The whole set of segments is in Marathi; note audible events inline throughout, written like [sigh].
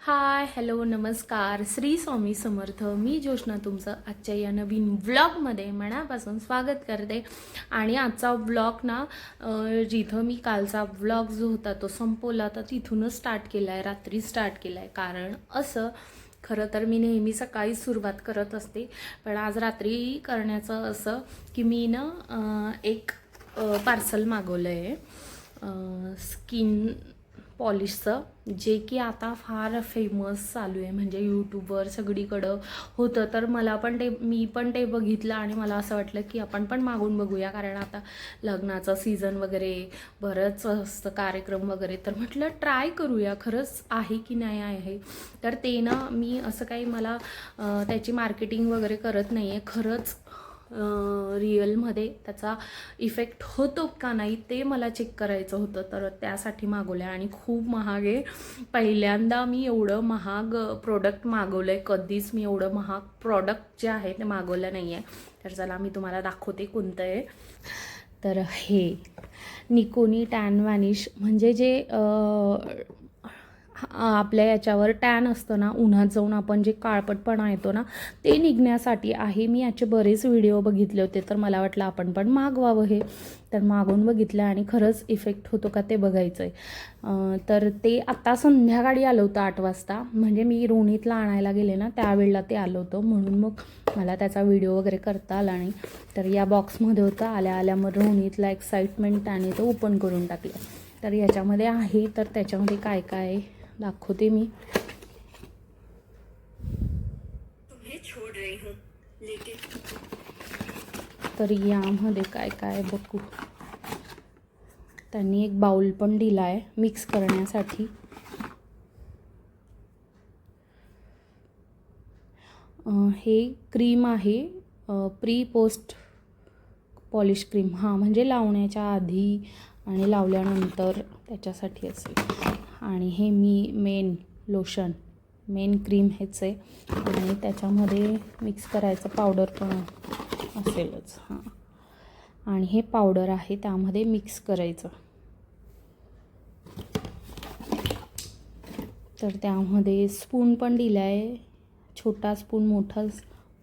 हाय हॅलो नमस्कार. श्री स्वामी समर्थ. मी जोशना तुमचं आजच्या या नवीन व्लॉगमध्ये मनापासून स्वागत करते. आणि आजचा व्लॉग ना जिथं मी कालचा व्लॉग जो होता तो संपवला तर तिथूनच स्टार्ट केला आहे रात्री स्टार्ट केला आहे कारण असं खरं तर मी नेहमी सकाळी सुरुवात करत असते पण आज रात्री करण्याचं असं की मी ना एक पार्सल मागवलं आहे स्किन पॉलिशचं जे की आता फार फेमस चालू आहे. म्हणजे यूट्यूबवर सगळीकडं होतं. तर मला पण ते मी पण ते बघितलं आणि मला असं वाटलं की आपण पण मागून बघूया. कारण आता लग्नाचं सीझन वगैरे बरंच असतं कार्यक्रम वगैरे. तर म्हटलं ट्राय करूया. खरंच आहे की नाही आहे. तर ते ना मी असं काही मला त्याची मार्केटिंग वगैरे करत नाही आहे खरंच रिअलमध्ये त्याचा इफेक्ट होतो का नाही ते मला चेक करायचं होतं. तर त्यासाठी मागवलं आहे आणि खूप महाग. आहे पहिल्यांदा मी एवढं महाग प्रोडक्ट मागवलं आहे कधीच मी एवढं महाग प्रॉडक्ट जे आहे ते मागवलं नाही आहे तर चला मी तुम्हाला दाखवते कोणतं आहे. तर हे निकोनी टॅन वॅनिश म्हणजे जे आपल्या याच्यावर टॅन असतं ना उन्हात जाऊन आपण जे काळपटपणा येतो ना ते निघण्यासाठी आहे. मी याचे बरेच व्हिडिओ बघितले होते तर मला वाटलं आपण पण मागवावं हे. तर मागून बघितलं आणि खरंच इफेक्ट होतो का ते बघायचं आहे तर ते आत्ता संध्याकाळी आलं होतं आठ वाजता. म्हणजे मी रोणीतला आणायला गेले ना त्यावेळेला ते आलं होतं. म्हणून मग मला त्याचा व्हिडिओ वगैरे करता आला नाही. तर या बॉक्समध्ये होतं आल्या आल्या मग रोणीतला एक्साइटमेंट आणि तो ओपन करून टाकलं. तर याच्यामध्ये आहे तर त्याच्यामध्ये काय काय आहे? दाखवते मी. हूँ तर यामध्ये काय काय बघू. त्यांनी एक बाउल पण दिला आहे मिक्स करण्यासाठी. हे क्रीम आहे प्री पोस्ट पॉलिश क्रीम. हां म्हणजे लावण्याच्या आधी आणि लावल्यानंतर त्याच्यासाठी असेल. आणि हे मी मेन लोशन मेन क्रीम हेच आहे. आणि त्याच्यामध्ये मिक्स करायचं पावडर पण असेलच हां. आणि हे पावडर आहे त्यामध्ये मिक्स करायचं. तर त्यामध्ये स्पून पण दिला आहे छोटा स्पून मोठा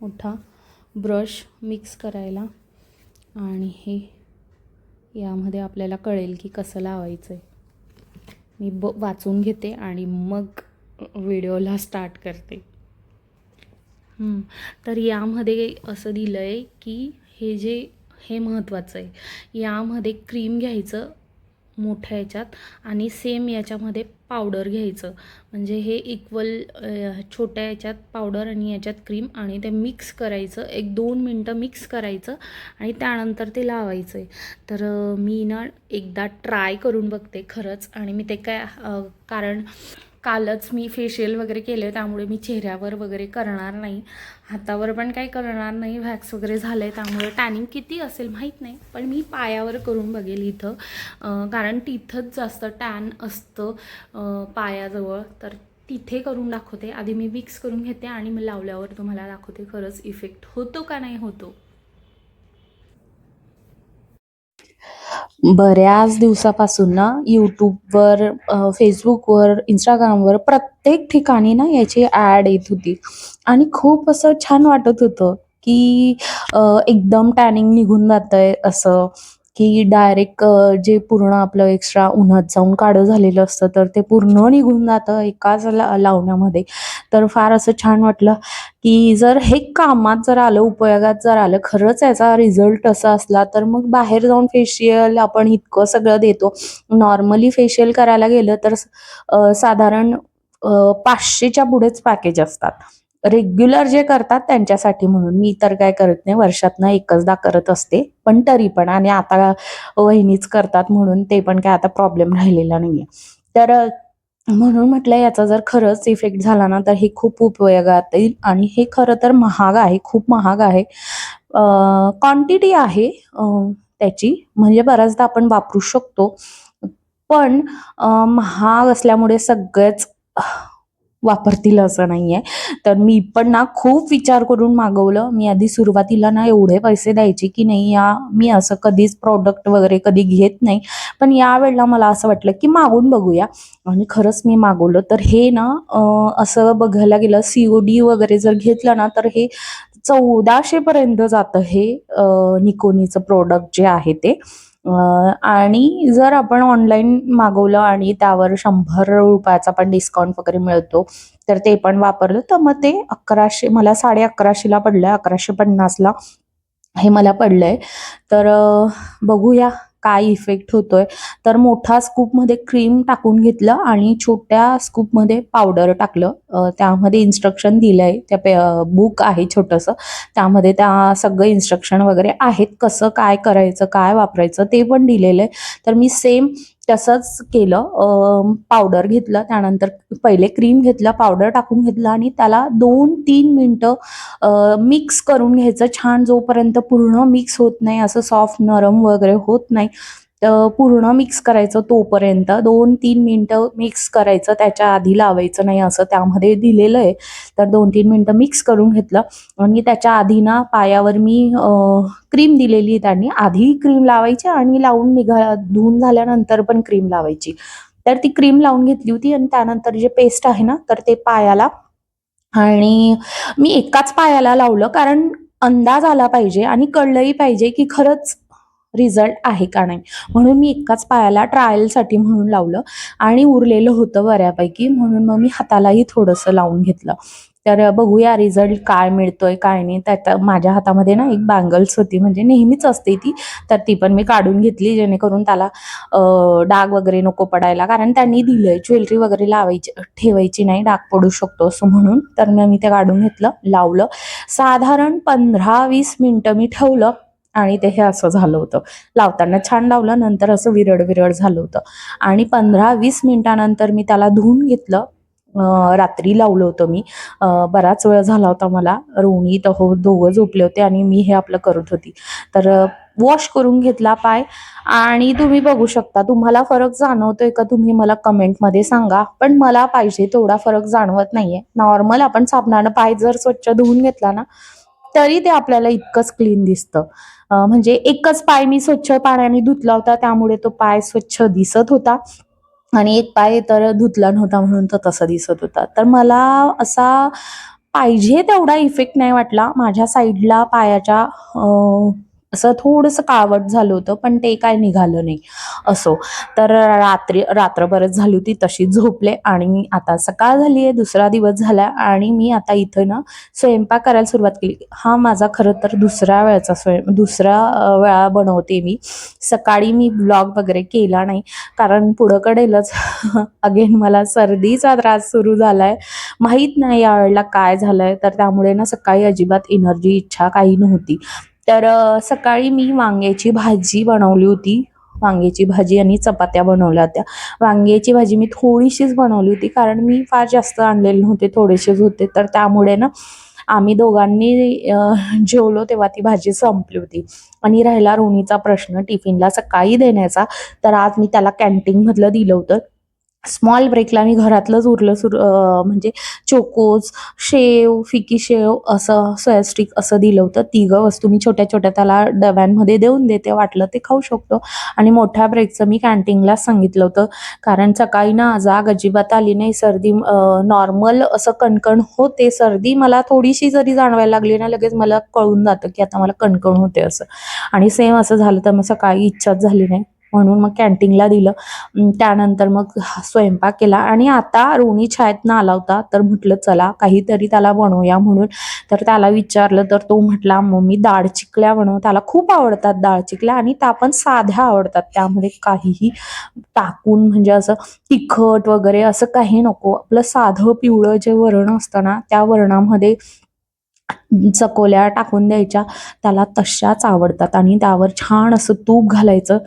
मोठा ब्रश मिक्स करायला. आणि हे यामध्ये आपल्याला कळेल की कसं लावायचं आहे मी ब वाचून घेते आणि मग व्हिडिओला स्टार्ट करते. तर यामध्ये असं दिलं आहे की हे जे हे महत्त्वाचं आहे. यामध्ये क्रीम घ्यायचं मोठ्या याच्यात आणि सेम याच्यामध्ये पावडर घ्यायचं. म्हणजे हे इक्वल छोट्या याच्यात पावडर आणि याच्यात क्रीम आणि ते मिक्स करायचं. एक दोन मिनटं मिक्स करायचं आणि त्यानंतर ते लावायचं आहे तर मी ना एकदा ट्राय करून बघते खरंच आणि मी ते काय कारण कालच मी फेशियल वगैरे केले त्यामुळे मी चेहऱ्यावर वगैरे करणार नाही. हातावर पण काही करणार नाही व्हॅक्स वगैरे झालं आहे त्यामुळे टॅनिंग किती असेल माहीत नाही. पण मी पायावर करून बघेल इथं. कारण तिथंच जास्त टॅन असतं पायाजवळ. तर तिथे करून दाखवते. आधी मी विक्स करून घेते आणि मग लावल्यावर तुम्हाला दाखवते खरंच इफेक्ट होतो का नाही होतो. बऱ्याच दिवसापासून ना यूट्यूबवर फेसबुकवर इंस्टाग्रामवर प्रत्येक ठिकाणी ना याची ॲड येत होती. आणि खूप असं छान वाटत होतं की एकदम टॅनिंग निघून जातंय असं. की डायरेक्ट जे पूर्ण आपलं एक्स्ट्रा उन्हात जाऊन काढं झालेलं असतं तर ते पूर्ण निघून जातं एकाच ला लावण्यामध्ये. तर फार असं छान वाटलं की जर हे कामात जर आलं उपयोगात जर आलं खरंच याचा रिझल्ट असा असला तर मग बाहेर जाऊन फेशियल आपण इतकं सगळं देतो. नॉर्मली फेशियल करायला गेलं तर साधारण पाचशेच्या पुढेच पॅकेज असतात. रेग्युलर जे करतात त्यांच्यासाठी म्हणून. मी तर काय करत नाही वर्षातनं एकचदा करत असते पण तरी पण. आणि आता वहिनीच करतात म्हणून ते पण काय आता प्रॉब्लेम राहिलेला नाहीये. तर म्हणून म्हटलं याचा जर खरंच इफेक्ट झाला ना तर हे खूप उपयोगात येईल. आणि हे खरं तर महाग आहे खूप महाग आहे. क्वांटिटी आहे त्याची. म्हणजे बऱ्याचदा आपण वापरू शकतो. पण महाग असल्यामुळे सगळेच वापरतील असं नाही आहे तर मी पण ना खूप विचार करून मागवलं. मी आधी सुरुवातीला ना एवढे पैसे द्यायचे की नाही या मी असं कधीच प्रॉडक्ट वगैरे कधी घेत नाही. पण यावेळेला मला असं वाटलं की मागून बघूया. आणि खरंच मी मागवलं. तर हे ना असं बघायला गेलं सी ओ डी वगैरे जर घेतलं ना तर हे चौदाशेपर्यंत जातं हे निकोनीचं प्रोडक्ट जे आहे ते. आणि जर आपण ऑनलाईन मागवलं आणि त्यावर शंभर रुपयाचा पण डिस्काउंट वगैरे मिळतो तर ते पण वापरलं. तर मग ते अकराशे मला साडे अकराशेला पडलं आहे अकराशे पन्नासला हे मला पडलं आहे तर बघूया. काय इफेक्ट होतोय. तर मोठा स्कूपमध्ये क्रीम टाकून घेतलं आणि छोट्या स्कूपमध्ये पावडर टाकलं. त्यामध्ये इन्स्ट्रक्शन दिलं आहे त्या पे बुक आहे छोटंसं. त्यामध्ये त्या सगळं इन्स्ट्रक्शन वगैरे आहेत. कसं काय करायचं काय वापरायचं ते पण दिलेलं आहे. तर मी सेम तसंच केलं पावडर घेतलं त्यानंतर पहिले क्रीम घेतलं पावडर टाकून घेतलं आणि त्याला दोन तीन मिनटं मिक्स करून घ्यायचं. छान जोपर्यंत पूर्ण मिक्स होत नाही असं सॉफ्ट नरम वगैरे होत नाही तर पूर्ण मिक्स करायचं तोपर्यंत दोन तीन मिनटं मिक्स करायचं त्याच्या आधी लावायचं नाही असं त्यामध्ये दिलेलं आहे. तर दोन तीन मिनटं मिक्स करून घेतलं आणि त्याच्या आधी ना पायावर मी क्रीम दिलेली त्यांनी. आधी क्रीम लावायची आणि लावून निघा धुवून झाल्यानंतर पण क्रीम लावायची. तर ती क्रीम लावून घेतली होती आणि त्यानंतर जे पेस्ट आहे ना तर ते पायाला आणि मी एकाच पायाला लावलं कारण अंदाज आला पाहिजे आणि कळलंही पाहिजे की खरंच रिझल्ट आहे का नाही. म्हणून मी एकाच पायाला ट्रायलसाठी म्हणून लावलं आणि उरलेलं होतं बऱ्यापैकी. म्हणून मग मी हातालाही थोडंसं लावून घेतलं. तर बघूया रिझल्ट काय मिळतोय काय नाही. त्यात माझ्या हातामध्ये ना एक बँगल्स होती. म्हणजे नेहमीच असते ती. तर ती पण मी काढून घेतली जेणेकरून त्याला डाग वगैरे नको पडायला. कारण त्यांनी दिलंय ज्वेलरी वगैरे लावायची ठेवायची नाही. डाग पडू शकतो असं म्हणून. तर मग मी ते काढून घेतलं लावलं. साधारण पंधरा वीस मिनटं मी ठेवलं. आणि ते हे असं झालं होतं. लावताना छान लावलं नंतर असं विरड विरड झालं होतं. आणि पंधरा वीस मिनिटानंतर मी त्याला धुवून घेतलं. रात्री लावलं होतं मी. बराच वेळ झाला होता मला. रोणी तहो दोघं झोपले होते आणि मी हे आपलं करत होती. तर वॉश करून घेतला पाय. आणि तुम्ही बघू शकता तुम्हाला फरक जाणवतोय का तुम्ही मला कमेंटमध्ये सांगा. पण मला पाहिजे तेवढा फरक जाणवत नाहीये. नॉर्मल आपण साबणानं पाय जर स्वच्छ धुवून घेतला ना तरी ते आपल्याला इतकंच क्लीन दिसतं. म्हणजे एकच पाय मी स्वच्छ पाण्याने धुतला होता त्यामुळे तो पाय स्वच्छ दिसत होता. आणि एक पाय तर धुतला नव्हता म्हणून तो तसं दिसत होता. तर मला असा पाहिजे तेवढा इफेक्ट नाही वाटला. माझ्या साईडला पायाच्या असं थोडंसं काळवट झालं होतं पण ते काय निघालं नाही. असो. तर रात्री रात्र बरंच झाली होती तशीच झोपले आणि आता सकाळ झाली आहे दुसरा दिवस झाला आणि मी आता इथं ना स्वयंपाक करायला सुरुवात केली. हा माझा खरं तर दुसऱ्या वेळचा स्वयं दुसरा वेळा बनवते मी. सकाळी मी ब्लॉग वगैरे केला नाही कारण पुढं कडेलच [laughs] अगेन मला सर्दीचा त्रास सुरू झालाय. माहीत नाही यावेळेला काय झालंय तर त्यामुळे ना सकाळी अजिबात एनर्जी इच्छा काही नव्हती. तर सकाळी मी वांग्याची भाजी बनवली होती. वांग्याची भाजी आणि चपात्या बनवल्या होत्या. वांग्याची भाजी मी थोडीशीच बनवली होती कारण मी फार जास्त आणलेले नव्हते थोडेसेच होते. तर त्यामुळे ना आम्ही दोघांनी जेवलो तेव्हा ती भाजी संपली होती. आणि राहिला रोणीचा प्रश्न टिफिनला सकाळी देण्याचा. तर आज मी त्याला कॅन्टीनमधलं दिलं होतं. स्मॉल ब्रेकला मी घरातलंच उरलं सुर म्हणजे चोकोज शेव फिकी शेव असं सोयास्टिक असं दिलं होतं. तिघं वस्तू मी छोट्या छोट्या त्याला डब्यांमध्ये देऊन देते वाटलं ते खाऊ शकतो. आणि मोठ्या ब्रेकचं मी कॅन्टीनला सांगितलं होतं. कारण सकाळी ना जाग अजिबात आली नाही. सर्दी नॉर्मल असं कणकण होते. सर्दी मला थोडीशी जरी जाणवायला लागली ना लगेच मला कळून जातं की आता मला कणकण होते असं. आणि सेम असं झालं तर मग सकाळी इच्छाच झाली नाही. म्हणून मग कॅन्टीनला दिलं. त्यानंतर मग स्वयंपाक केला. आणि आता रोणी शाळेतनं आला होता तर म्हटलं चला काहीतरी त्याला बनवूया म्हणून. तर त्याला विचारलं तर तो म्हटला मम्मी दाळ चिकल्या बनव. त्याला खूप आवडतात दाळ चिकल्या आणि त्या पण साध्या आवडतात. त्यामध्ये काहीही टाकून म्हणजे असं तिखट वगैरे असं काही नको. आपलं साधं पिवळं जे वरण असतं ना त्या वरणामध्ये चकोल्या टाकून द्यायच्या. त्याला तशाच आवडतात आणि त्यावर छान असं तूप घालायचं.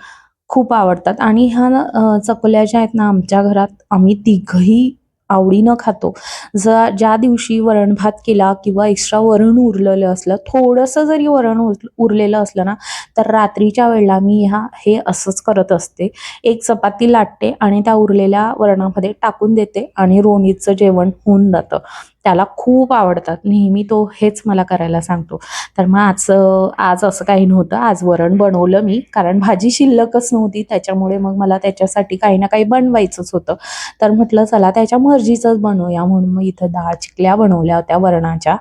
खूप आवडतात. आणि ह्या चकल्या ज्या आहेत ना आमच्या घरात आम्ही तिघही आवडीनं खातो. ज ज्या दिवशी वरण भात केला किंवा एक्स्ट्रा वरण उरलेलं असलं थोडंसं जरी वरण उरलेलं असलं ना तर रात्रीच्या वेळेला मी ह्या हे असंच करत असते. एक चपाती लाटते आणि त्या उरलेल्या वरणामध्ये टाकून देते आणि रोणीचं जेवण होऊन जातं. त्याला खूप आवडतात. नेहमी तो हेच मला करायला सांगतो. तर मग आज आज असं काही नव्हतं. आज वरण बनवलं मी. कारण भाजी शिल्लकच नव्हती. त्याच्यामुळे मग मला त्याच्यासाठी काही ना काही बनवायचंच होतं. तर म्हटलं चला त्याच्या मर्जीचंच बनवूया. म्हणून मग इथं डाळ चिकल्या बनवल्या होत्या वरणाच्या.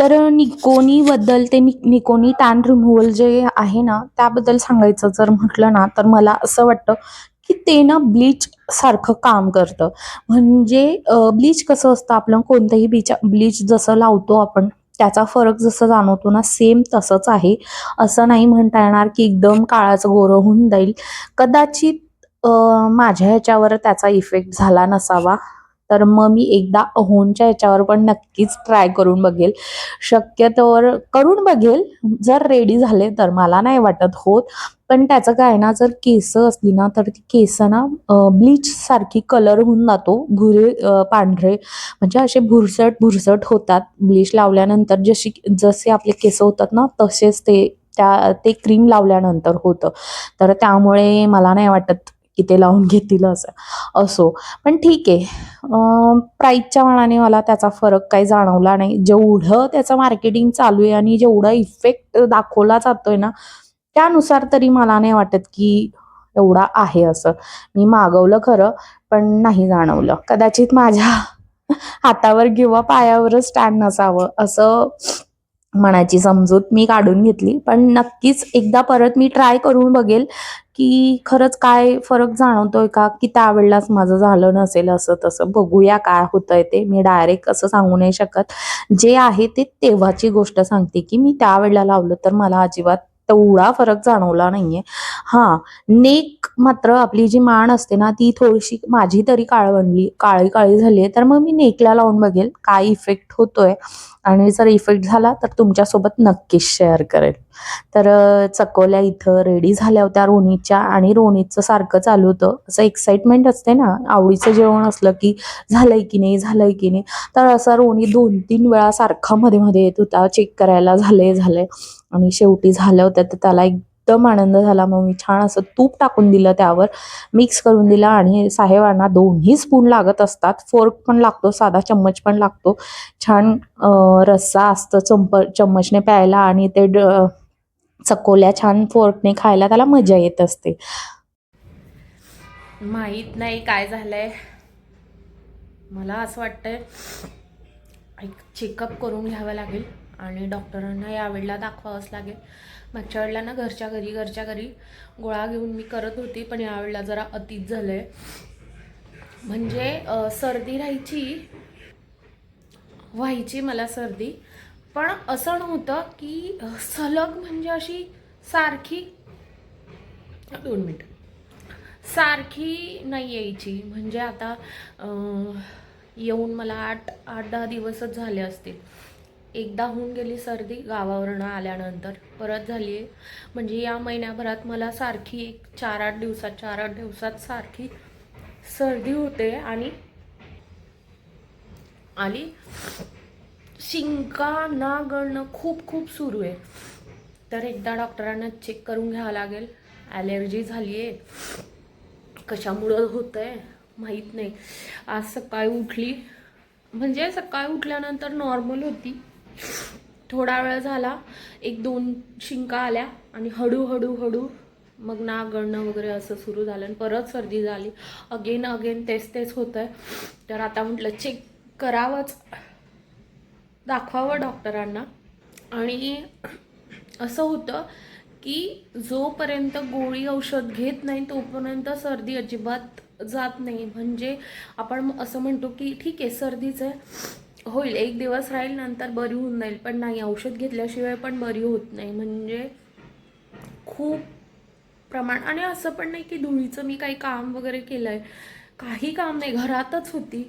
तर निकोनीबद्दल ते नि निकोनी टॅन रिमूव्हल जे आहे ना त्याबद्दल सांगायचं जर म्हटलं ना तर मला असं वाटतं ते ना ब्लीच सारखं काम करतं. म्हणजे ब्लीच कसं असतं आपलं? कोणतंही बीच ब्लीच जसं लावतो आपण त्याचा फरक जसं जाणवतो ना सेम तसंच आहे. असं नाही म्हणता येणार की एकदम काळाचं गोरं होऊन जाईल. कदाचित माझ्या ह्याच्यावर त्याचा इफेक्ट झाला नसावा. तर मग मी एकदा अहोनच्या याच्यावर पण नक्कीच ट्राय करून बघेल. शक्यतोवर करून बघेल. जर रेडी झाले तर मला नाही वाटत होत. पण त्याचं काय ना जर केस असली ना तर ती केस ना ब्लीच सारखी कलर होऊन जातो. भुरे पांढरे. म्हणजे असे भुरसट भुरसट होतात. ब्लीच लावल्यानंतर जशी जसे आपले केस होतात ना तसेच ते त्या ते क्रीम लावल्यानंतर होतं. तर त्यामुळे मला नाही वाटत की ते लावून घेतील असं. असो. पण ठीक आहे. प्राईजच्या मानाने मला त्याचा फरक काही जाणवला नाही. जेवढं त्याचं मार्केटिंग चालू आहे आणि जेवढा इफेक्ट दाखवला जातोय ना त्यानुसार तरी मला नाही वाटत की एवढा आहे असं. मी मागवलं खरं पण नाही जाणवलं. कदाचित माझ्या हातावर किंवा पायावरच स्टँड नसावं असं मनाची समजूत मी काढून घेतली. पण नक्कीच एकदा परत मी ट्राय करून बघेल की खरंच काय फरक जाणवतोय का? की त्यावेळेलाच माझं झालं नसेल असं तसं. बघूया काय होतंय ते. मी डायरेक्ट असं सांगू नाही शकत. जे आहे ते तेव्हाची गोष्ट सांगते की मी त्यावेळेला लावलं तर मला अजिबात तेवढा फरक जाणवला नाहीये. हां नेक मात्र आपली जी मान असते ना ती थोडीशी माझी तरी काळवणली काळी काळी झाली आहे. तर मग मी नेकला लावून बघेल काय इफेक्ट होतोय. आणि जर इफेक्ट झाला तर तुमच्यासोबत नक्कीच शेअर करेल. तर चकोल्या इथं रेडी झाल्या होत्या रोनीच्या आणि रोनीचं सारखं चालू होतं. असं एक्साइटमेंट असते ना आवडीचं जेवण असलं की झालंय की नाही झालंय की नाही. तर असा रोनी दोन तीन वेळा सारखा मध्ये मध्ये येत होता. चेक करायला झालंय झालंय. आणि शेवटी झालं होतं तर त्याला एक एकदम आनंद झाला. मग मी छान असं तूप टाकून दिलं त्यावर मिक्स करून दिला आणि साहेबांना दोन्ही स्पून लागत असतात. फोर्क पण लागतो साधा चम्मच पण लागतो. छान रस्सा असतं चंप चम्मचने प्यायला आणि ते चकोल्या छान फोर्कने खायला त्याला मजा येत असते. माहीत नाही काय झालंय. मला असं वाटतंय एक चेकअप करून घ्यावं लागेल आणि डॉक्टरांना यावेळेला दाखवावंच लागेल. मागच्या वेळेला ना घरच्या घरी घरच्या घरी गोळा घेऊन मी करत होती पण यावेळेला जरा अतीत झालं आहे म्हणजे सर्दी राहायची व्हायची मला सर्दी. पण असं नव्हतं की सलग म्हणजे अशी सारखी दोन मिनिट. सारखी नाही यायची. म्हणजे आता येऊन मला आठ आठ दहा दिवसच झाले असतील. एकदा होऊन गेली सर्दी गावावरनं आल्यानंतर. परत झाली आहे. म्हणजे या महिन्याभरात मला सारखी एक चार आठ दिवसात चार आठ दिवसात सारखी सर्दी होते आणि आणि शिंका ना गळणं खूप खूप सुरू आहे. तर एकदा डॉक्टरांना चेक करून घ्यावं लागेल. ॲलर्जी झाली आहे. कशामुळं होतं आहे माहीत नाही. आज सकाळी उठली. म्हणजे सकाळी उठल्यानंतर नॉर्मल होती. थोडा वेळ झाला एक दोन शिंका आल्या आणि हळूहळू हळू मग ना गळणं वगैरे असं सुरू झालं आणि परत सर्दी झाली. अगेन अगेन तेच तेच होतं आहे तर आता म्हटलं चेक करावंच. दाखवावं डॉक्टरांना. आणि असं होतं की जोपर्यंत गोळी औषध घेत नाही तोपर्यंत सर्दी अजिबात जात नाही. म्हणजे आपण असं म्हणतो की ठीक आहे सर्दीचं होईल. एक दिवस राहील नंतर बरी होऊन जाईल. पण नाही औषध घेतल्याशिवाय पण बरी होत नाही. म्हणजे खूप प्रमाण. आणि असं पण नाही की धुळीचं मी काही काम वगैरे केलं आहे काही काम नाही. घरातच होती.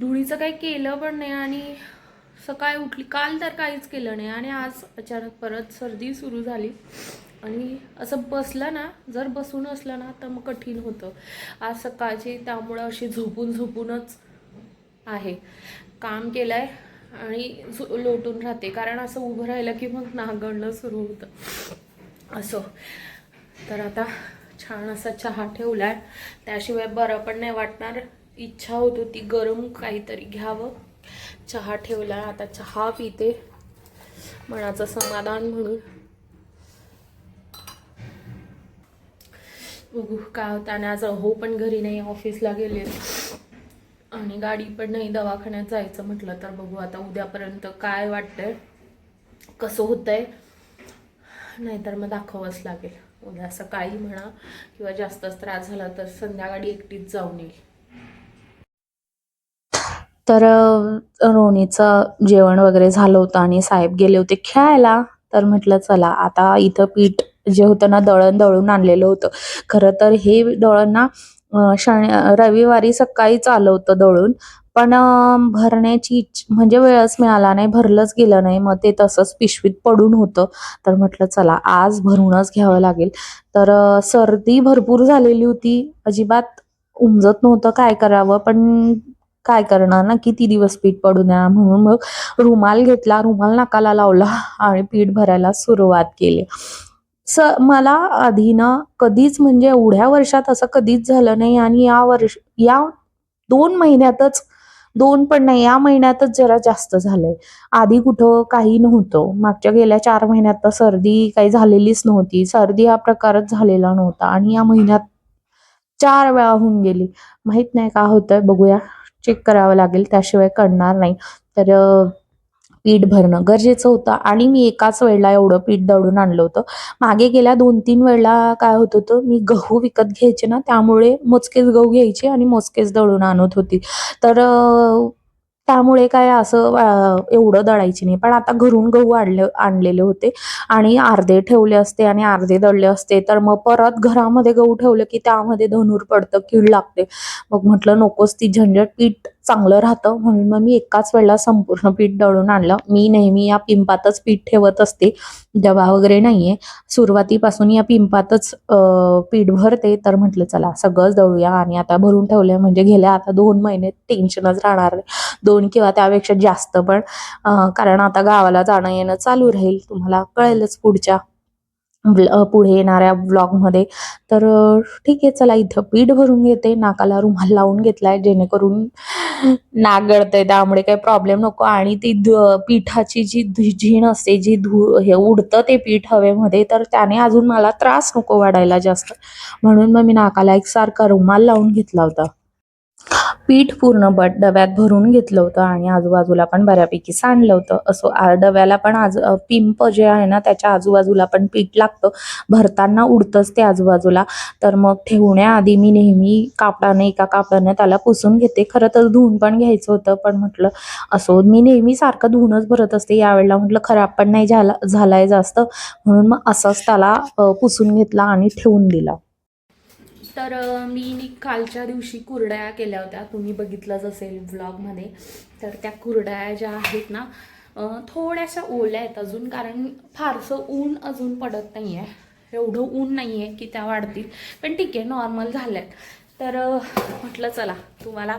धुळीचं काही केलं पण नाही आणि सकाळी उठली. काल तर काहीच केलं नाही. आणि आज अचानक परत सर्दी सुरू झाली. आणि असं बसलं ना जर बसून असलं ना तर मग कठीण होतं. आज सकाळची त्यामुळं अशी झोपून झोपूनच आहे. काम केलं आहे आणि लोटून राहते. कारण असं उभं राहिलं की मग नागडणं सुरू होतं. असं. तर आता छान असा चहा ठेवला आहे त्याशिवाय बरं पण नाही वाटणार. इच्छा होत होती गरम काहीतरी घ्यावं. चहा ठेवला आता चहा पिते. मनाचं समाधान म्हणून. बघू काय होतं. आणि आज हो पण घरी नाही. ऑफिसला गेले आणि गाडी पण नाही दवाखान्यात जायचं म्हटलं तर बघू आता उद्यापर्यंत काय वाटतंय कसं होतंय. नाहीतर मग दाखवावंच लागेल. उद्या सकाळी म्हणा किंवा जास्तच त्रास झाला तर संध्याकाळी एकटीच जाऊन येईल. तर रोणीचं रोनीचं जेवण वगैरे झालं होतं आणि साहेब गेले होते खेळायला. तर म्हटलं चला आता इथं पीठ जे होतं ना दळण दळून आणलेलं होतं. खरं तर हे दळण ना शनि रविवारी सकाळीच आलं होतं दळून. पण भरण्याची इच्छ म्हणजे वेळच मिळाला नाही भरलंच गेलं नाही. मग ते तसंच पिशवीत पडून होतं. तर म्हटलं चला आज भरूनच घ्यावं लागेल. तर सर्दी भरपूर झालेली होती. अजिबात उमजत नव्हतं काय करावं पण काय करणार ना किती दिवस पीठ पडू द्या म्हणून मग रुमाल घेतला. रुमाल नाकाला लावला आणि पीठ भरायला सुरुवात केली. स मला आधी ना कधीच म्हणजे एवढ्या वर्षात असं कधीच झालं नाही आणि या वर्ष या दोन महिन्यातच दोन पण नाही या महिन्यातच जरा जास्त झालंय. आधी कुठं काही नव्हतं. मागच्या गेल्या चार महिन्यात तर सर्दी काही झालेलीच नव्हती. सर्दी हा प्रकारच झालेला नव्हता आणि या महिन्यात चार वेळा होऊन गेली. माहीत नाही का होतंय? बघूया. चेक करावं लागेल. त्याशिवाय कळणार नाही. तर पीठ भरणं गरजेचं होतं. आणि मी एकाच वेळेला एवढं पीठ दळून आणलं होतं. मागे गेल्या दोन तीन वेळेला काय होत होतं मी गहू विकत घ्यायचे ना त्यामुळे मोजकेच गहू घ्यायचे आणि मोजकेच दळून आणत होती. तर त्यामुळे काय असं एवढं दळायची नाही. पण आता घरून गहू आणले आणलेले होते आणि अर्धे ठेवले असते आणि अर्धे दळले असते. तर मग परत घरामध्ये गहू ठेवलं की त्यामध्ये धनूर पडतं कीड लागते. मग म्हटलं नकोच ती झंझट पीठ चांगलं राहतं. म्हणून मग मी एकाच वेळेला संपूर्ण पीठ दळून आणलं. मी नेहमी या पिंपातच पीठ ठेवत असते. डबा वगैरे नाहीये. सुरुवातीपासून या पिंपातच पीठ भरते. तर म्हटलं चला सगळंच दळूया. आणि आता भरून ठेवलंय. म्हणजे गेल्या आता दोन महिने टेन्शनच राहणार दोन किंवा त्यापेक्षा जास्त पण कारण आता गावाला जाणं येणं चालू राहील. तुम्हाला कळेलच पुढच्या पुढे येणाऱ्या ब्लॉगमध्ये तर ठीक आहे चला इथं पीठ भरून घेते. नाकाला रुमाल लावून घेतलाय जेणेकरून नाक गळतंय त्यामुळे काही प्रॉब्लेम नको. आणि ती पीठाची पिठाची जी झीण असते जी धू हे उडतं ते पीठ हवेमध्ये तर त्याने अजून मला त्रास नको वाढायला जास्त. म्हणून मग मी नाकाला एकसारखा रुमाल लावून घेतला होता. पीठ पूर्ण बट डब्यात भरून घेतलं होतं आणि आजूबाजूला पण बऱ्यापैकी सांडलं होतं. असो डब्याला पण आज पिंप जे आहे ना त्याच्या आजूबाजूला पण पीठ लागतं. भरताना उडतंच ते आजूबाजूला. तर मग ठेवण्याआधी मी नेहमी कापडाने एका कापडाने त्याला पुसून घेते. खरं तर धुवून पण घ्यायचं होतं पण म्हटलं असो मी नेहमी सारखं धुवूनच भरत असते. यावेळेला म्हटलं खराब पण नाही झाला झालाय जास्त. म्हणून मग असंच त्याला पुसून घेतला आणि ठेवून दिला. तर मी कालच्या दिवशी कुरड्या केल्या होत्या. तुम्ही बघितलंच असेल व्लॉगमध्ये तर त्या कुरड्या ज्या आहेत ना थोड्याशा ओल्या आहेत अजून कारण फारसं ऊन अजून पडत नाही आहे एवढं ऊन नाही आहे की त्या वाढतील. पण ठीक आहे नॉर्मल झाल्या आहेत तर म्हटलं चला तुम्हाला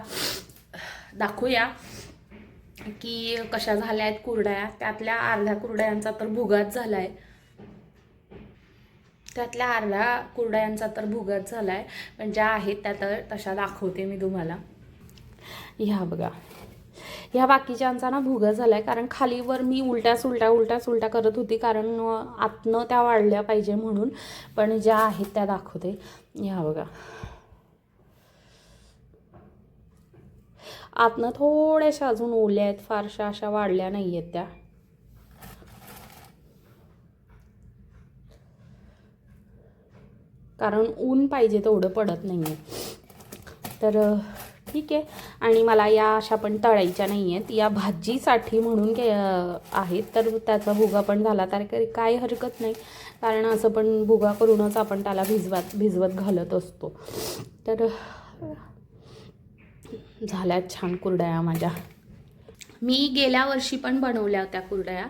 दाखवूया की कशा झाल्या आहेत कुरड्या. त्यातल्या अर्ध्या कुरड्यांचा तर भुगाच झाला आहे त्यातल्या अर्ध्या कुरड्यांचा तर भुगत झाला आहे पण ज्या आहेत त्या तर तशा दाखवते मी तुम्हाला. ह्या बघा. ह्या बाकीच्यांचा ना भुगा झाला आहे कारण खालीवर मी उलट्या सुलट्या उलट्या सुलट्या करत होती. कारण आतनं त्या वाढल्या पाहिजे म्हणून. पण ज्या आहेत त्या दाखवते. ह्या बघा. आतनं थोड्याशा अजून ओल्या आहेत. फारशा अशा वाढल्या नाही आहेत त्या. कारण ऊन पाहिजे तेवढं पडत नाही आहे तर ठीक आहे. आणि मला या अशा पण तळायच्या नाही आहेत या भाजीसाठी म्हणून के आहेत. तर त्याचा भुगा पण झाला तर काही काय हरकत नाही. कारण असं पण भुगा करूनच आपण त्याला भिजवत भिजवत घालत असतो. तर झाल्या झाल्यात छान कुरड्या माझ्या. मी गेल्या वर्षी पण बनवल्या होत्या कुरडया.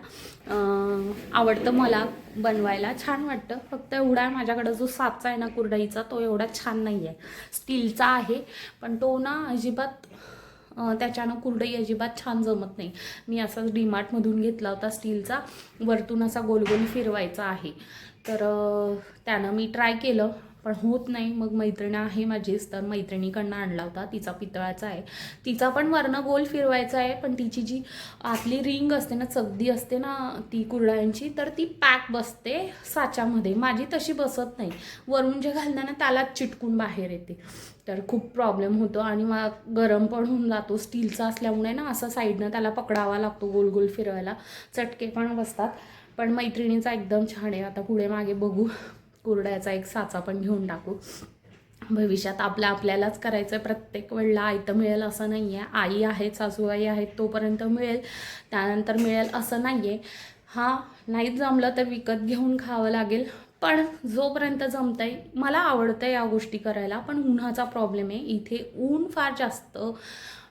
आवडतं मला बनवायला. छान वाटतं. फक्त एवढा माझ्याकडं जो साचा आहे ना कुरडईचा तो एवढा छान नाही आहे स्टीलचा आहे पण तो ना अजिबात त्याच्यानं कुरडई अजिबात छान जमत नाही. मी असाच डीमार्टमधून घेतला होता स्टीलचा. वरतून असा गोलगोल फिरवायचा आहे. तर त्यानं मी ट्राय केलं. पण होत नाही. मग मैत्रीण आहे माझीच तर मैत्रिणीकडनं आणला होता. तिचा पितळाचा आहे. तिचा पण वरनं गोल फिरवायचा आहे. पण तिची जी आतली रिंग असते ना चगदी असते ना ती कुरडायांची तर ती पॅक बसते साच्यामध्ये. माझी तशी बसत नाही. वरून जे घालणार ना त्यालाच चिटकून बाहेर येते. तर खूप प्रॉब्लेम होतो आणि मग गरम पण होऊन जातो. स्टीलचा असल्यामुळे ना असं साईडनं त्याला पकडावा लागतो गोल गोल फिरवायला. चटके पण बसतात. पण मैत्रिणीचा एकदम छान आहे. आता पुढे मागे बघू. कुरड्याचा एक साचा पण घेऊन टाकू. भविष्यात आपल्या आपल्यालाच करायचं आहे प्रत्येक वेळेला आयतं मिळेल असं नाही आहे आई आहेत सासूबाई आहेत तोपर्यंत मिळेल त्यानंतर मिळेल असं नाही आहे हां नाहीच जमलं तर विकत घेऊन खावं लागेल. पण जोपर्यंत जमतं आहे मला आवडतं या गोष्टी करायला. पण उन्हाचा प्रॉब्लेम आहे. इथे ऊन फार जास्त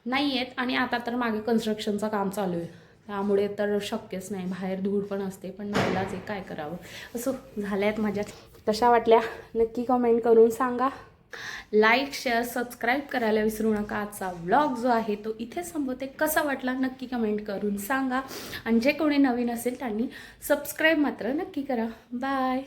नाही आहेत आणि आता तर मागे कन्स्ट्रक्शनचं काम चालू आहे. त्यामुळे तर शक्यच नाही. बाहेर धूळ पण असते. पण मलाच आहे काय करावं? असो झाल्या आहेत माझ्या कशा वाटल्या? नक्की कमेंट करून सांगा. लाईक शेअर सबस्क्राईब करायला विसरू नका. आजचा व्लॉग जो आहे तो इथे संपवते. कसा वाटला? नक्की कमेंट करून सांगा. आणि जे कोणी नवीन असेल त्यांनी सबस्क्राईब मात्र नक्की करा. बाय